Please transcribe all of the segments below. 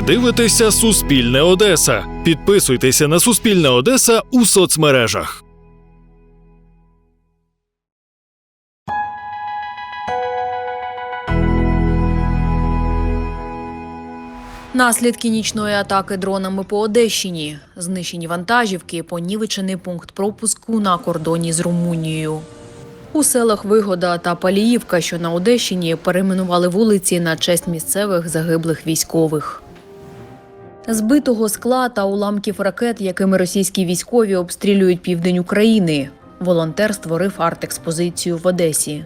Ви дивитеся Суспільне Одеса. Підписуйтеся на Суспільне Одеса у соцмережах. Наслідки нічної атаки дронами по Одещині, знищені вантажівки, понівечений пункт пропуску на кордоні з Румунією. У селах Вигода та Паліївка, що на Одещині, перейменували вулиці на честь місцевих загиблих військових. Збитого скла та уламків ракет, якими російські військові обстрілюють південь України. Волонтер створив арт-експозицію в Одесі.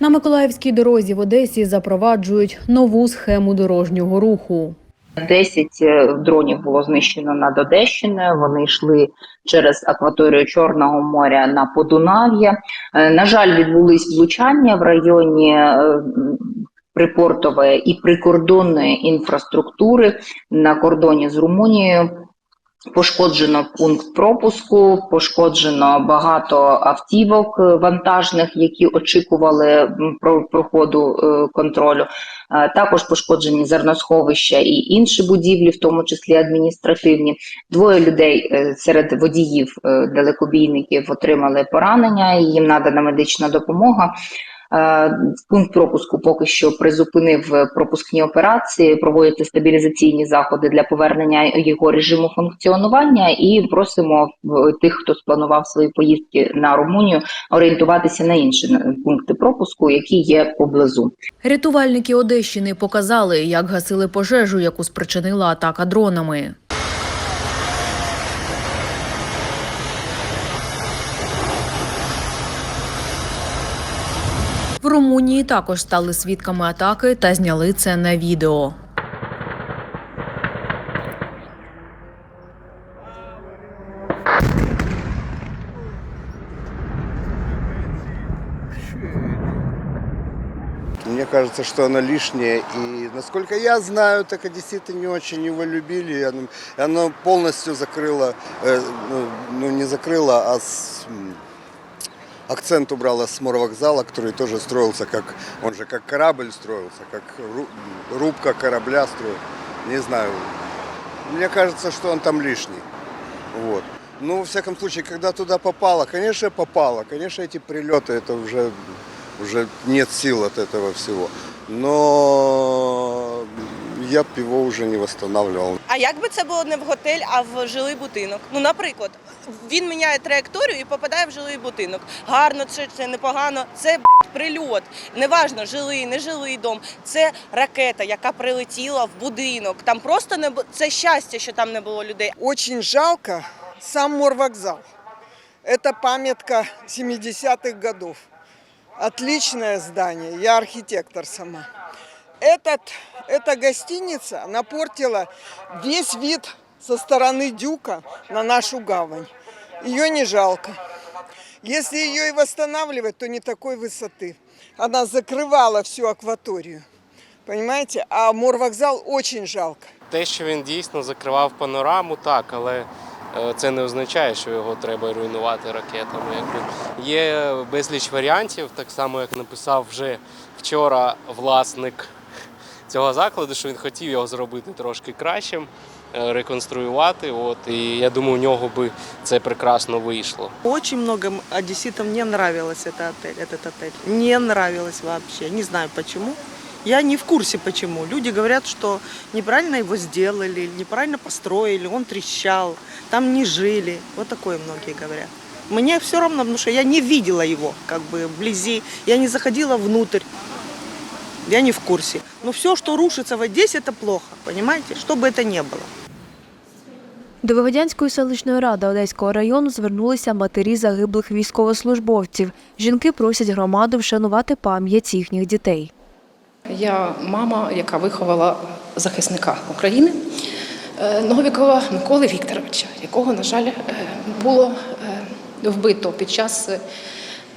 На Миколаївській дорозі в Одесі запроваджують нову схему дорожнього руху. 10 е, дронів було знищено над Одещиною. Вони йшли через акваторію Чорного моря на Подунав'я. Е, На жаль, відбулись влучання в районі припортової і прикордонної інфраструктури на кордоні з Румунією. Пошкоджено пункт пропуску, пошкоджено багато автівок вантажних, які очікували проходу е, контролю. Е, Також пошкоджені зерносховища і інші будівлі, в тому числі адміністративні. Двоє людей е, серед водіїв далекобійників отримали поранення. Їм надана медична допомога. Е, Пункт пропуску поки що призупинив е, пропускні операції, проводяться стабілізаційні заходи для повернення його режиму функціонування. І просимо тих, хто спланував свої поїздки на Румунію, орієнтуватися на інші е, пункти пропуску, які є поблизу. Рятувальники Одещини показали, як гасили пожежу, яку спричинила атака дронами. Румунії також стали свідками атаки та зняли це на відео. Мне кажется, что она лишняя. И насколько я знаю, так одесситы не очень его любили. И оно, и оно полностью закрыло, э, ну, ну, не закрыло, а с, м, акцент убрало с морвокзала, который тоже строился как, он же как корабль строился, как ру- рубка корабля строил. Не знаю. Мне кажется, что он там лишний. Вот. Ну, во всяком случае, когда туда попало, конечно, попало. Конечно, эти прилеты, это уже, уже нет сил от этого всего. Но я б уже не восстанавливал. А як би це було не в готель, а в жилий будинок? Ну, наприклад, він міняє траєкторію і попадає в жилий будинок. Гарно це, це непогано. Це прильот. Неважно, жилий, не жилий дом. Це ракета, яка прилетіла в будинок. Там просто не бу- це щастя, що там не було людей. Очень жалко сам морвокзал. Это памятка 70-х годов. Отличное здание, я архитектор сама. Этот, эта гостиница напортила весь вид со стороны Дюка на нашу гавань. Ее не жалко. Если ее и восстанавливать, то не такой высоты. Она закрывала всю акваторию. Понимаете? А морвокзал очень жалко. Те, що він дійсно закривав панораму, так, але е, це не означає, що його треба руйнувати ракетами. Якби є безліч варіантів, так само як написав вже вчора власник цього закладу, що він хотів його зробити трошки кращим, е, реконструювати. От, і я думаю, у нього би це прекрасно вийшло. Очень много м- одесситам не нравилось это отель, этот отель. Не нравилось вообще. Не знаю почему. Я не в курсе почему. Люди говорят, что неправильно его сделали, неправильно построили, он трещал, там не жили. Вот такое многие говорят. Мне все равно, потому что я не видела его как бы вблизи, я не заходила внутрь. Я не в курсе. Но все, что рушится в Одессе, это плохо, понимаете? Что бы это ни было. До Вигодянської селищної ради Одеського району звернулися матері загиблих військовослужбовців. Жінки просять громаду вшанувати пам'ять їхніх дітей. Я мама, яка виховала захисника України е, Новікова Миколи Вікторовича, якого, на жаль, е, було е, вбито під час.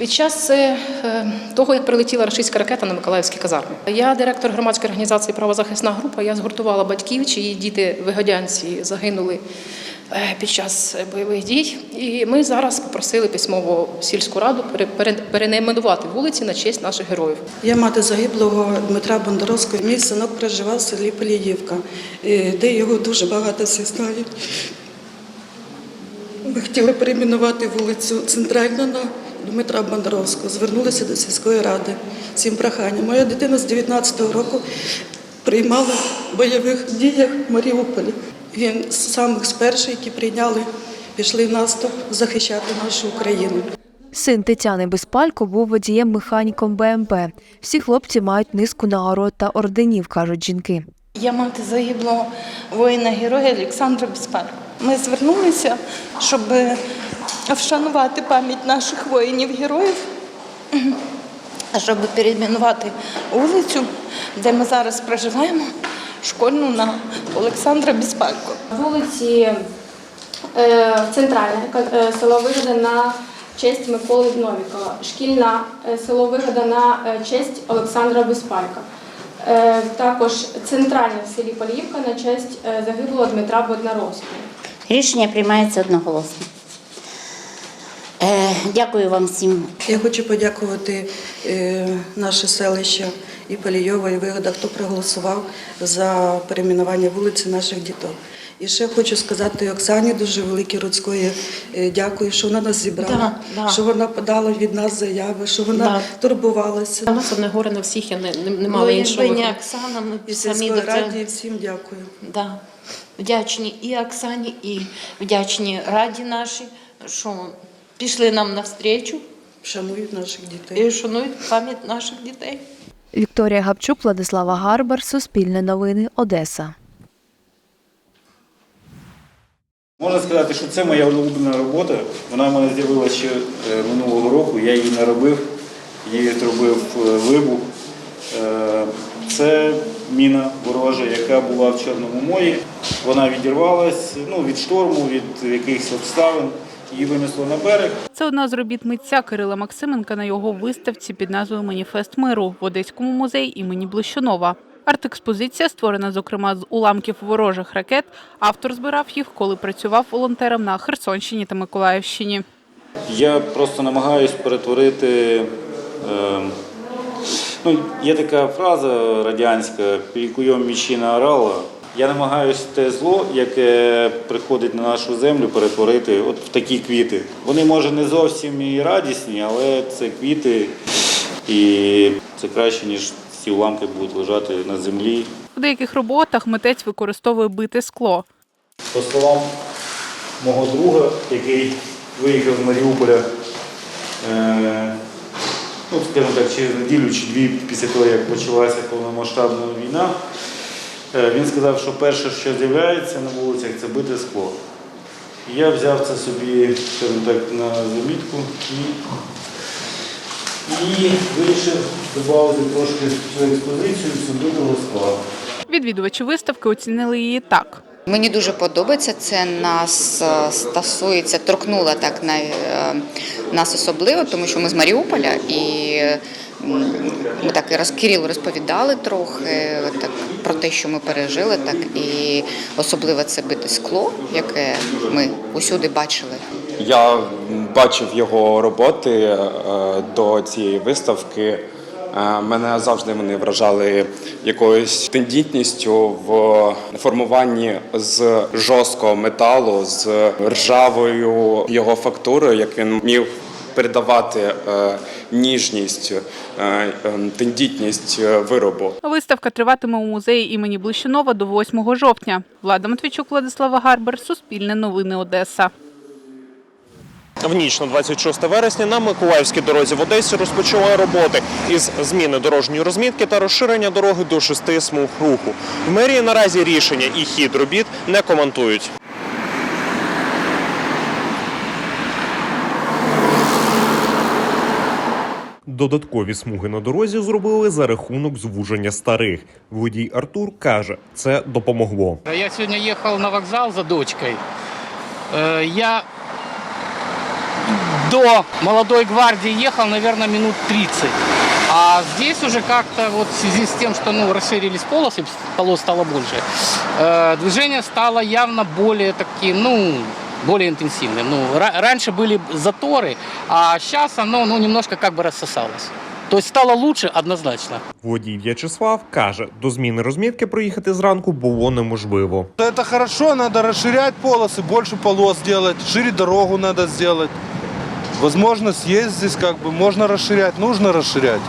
Під час е, того, як прилетіла російська ракета на Миколаївські казарми, я директор громадської організації Правозахисна група. Я згуртувала батьків, чиї діти вигодянці загинули е, під час бойових дій. І ми зараз попросили письмово сільську раду пере- пере- перейменувати вулиці на честь наших героїв. Я мати загиблого Дмитра Бондаровського. Мій синок проживав в селі Поліївка, е, де його дуже багато всі знають. Ми хотіли перейменувати вулицю центральну на Дмитра Бондаровського. Звернулися до сільської ради з цим проханням. Моя дитина з 19-го року приймала в бойових діях в Маріуполі. Він з самих з перших, які прийняли, пішли в наступ захищати нашу Україну. Син Тетяни Безпалько був водієм-механіком БМП. Всі хлопці мають низку нагород та орденів, кажуть жінки. Я мати загиблого воїна-героя Олександра Безпалько. Ми звернулися, щоб вшанувати пам'ять наших воїнів-героїв, щоб перейменувати вулицю, де ми зараз проживаємо, школьну на Олександра Безпалько. вулиці е, центральна, е, село Вигода на честь Миколи Новікова, шкільна е, село Вигода на е, честь Олександра Безпалька. Е, Також центральна в селі Поліївка на честь загиблого Дмитра Боднаровського. Рішення приймається одноголосно. Дякую вам всім. Я хочу подякувати е, наше селище і Полійова, і Вигода, хто проголосував за перейменування вулиці наших діток. І ще хочу сказати Оксані дуже велике Рудської е, дякую, що вона нас зібрала, Да, да. що вона подала від нас заяви, що вона Да. турбувалася. У нас одне горе на всіх, я не, не, не Ну, мала іншого. якби не. Оксана, ми І самі до цього. раді всім дякую. Да. Вдячні і Оксані, і вдячні раді нашій, що пішли нам навстречу Шанують наших дітей. і шанують пам'ять наших дітей. Вікторія Гапчук, Владислава Гарбар, Суспільне новини, Одеса. Можна сказати, що це моя улюблена робота. Вона в мене з'явилася ще е, минулого року. Я її не робив, її зробив е, вибух. Е, Це міна ворожа, яка була в Чорному морі. Вона відірвалась ну, від шторму, від якихось обставин. Її винесло на берег. Це одна з робіт митця Кирила Максименка на його виставці під назвою Маніфест миру в Одеському музеї імені Блищунова. Арт-експозиція створена, зокрема, з уламків ворожих ракет. Автор збирав їх, коли працював волонтером на Херсонщині та Миколаївщині. Я просто намагаюсь перетворити. Е, ну, є така фраза радянська «Пілікуйом міщина орала. Я намагаюсь те зло, яке приходить на нашу землю, перетворити от в такі квіти. Вони, може, не зовсім і радісні, але це квіти, і це краще, ніж ці уламки будуть лежати на землі. В деяких роботах митець використовує бите скло. По словам мого друга, який виїхав з Маріуполя, е, ну, скажімо так, через неділю чи дві після того, як почалася повномасштабна війна, він сказав, що перше, що з'являється на вулицях, це бите скло. І я взяв це собі, скажімо так, на замітку і, і вирішив додати трошки цю експозицію битого скла. Відвідувачі виставки оцінили її так. Мені дуже подобається. Це нас е, стосується, торкнуло так на, е, нас особливо, тому що ми з Маріуполя і ми так і роз, Кирилу розповідали трохи так, про те, що ми пережили, так і особливо це бите скло, яке ми усюди бачили. Я бачив його роботи е, до цієї виставки. Е, Мене завжди вони вражали якоюсь тендітністю в формуванні з жорсткого металу, з ржавою його фактурою, як він міг передавати е, ніжність, е, е, тендітність е, виробу. Виставка триватиме у музеї імені Блищунова до 8 жовтня. Влада Матвійчук, Владислава Гарбер, Суспільне новини Одеса. В ніч на 26 вересня на Миколаївській дорозі в Одесі розпочали роботи із зміни дорожньої розмітки та розширення дороги до шести смуг руху. В мерії наразі рішення і хід робіт не коментують. Додаткові смуги на дорозі зробили за рахунок звуження старих. Водій Артур каже, це допомогло. Я сегодня ехал на вокзал за дочкой. Э, Я до молодой гвардии ехал, наверное, минут 30. А А здесь уже как-то вот в связи с тем, что ну, расширились полосы, полос стало больше, э, движение стало явно более таким, ну, более интенсивным. Ну, ра- раньше были заторы, а сейчас оно ну, немножко как бы рассосалось. То есть стало лучше однозначно. Водій В'ячеслав каже, до зміни розмітки проїхати зранку було неможливо. Это хорошо, надо расширять полосы, больше полос делать, шире дорогу надо сделать. Возможность есть здесь, как бы можно расширять, нужно расширять.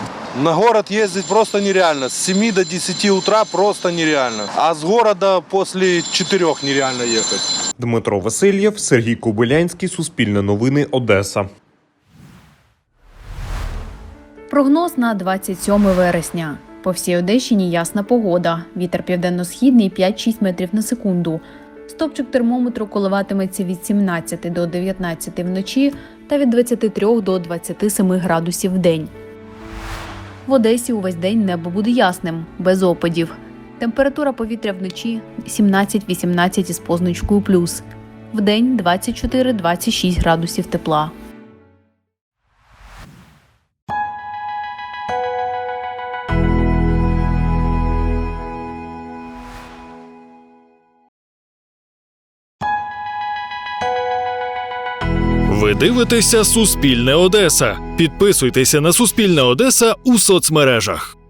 На город ездить просто нереально. С 7 до 10 утра просто нереально. А с города после 4 нереально ехать. Дмитро Васильєв, Сергій Кобилянський, Суспільне новини, Одеса. Прогноз на 27 вересня. По всій Одещині ясна погода. Вітер південно-східний 5-6 метрів на секунду. Стопчик термометру коливатиметься від 17 до 19 вночі та від 23 до 27 градусів в день. В Одесі увесь день небо буде ясним, без опадів. Температура повітря вночі 17-18 із позначкою плюс. Вдень 24-26 градусів тепла. Ви дивитеся Суспільне Одеса. Підписуйтеся на Суспільне Одеса у соцмережах.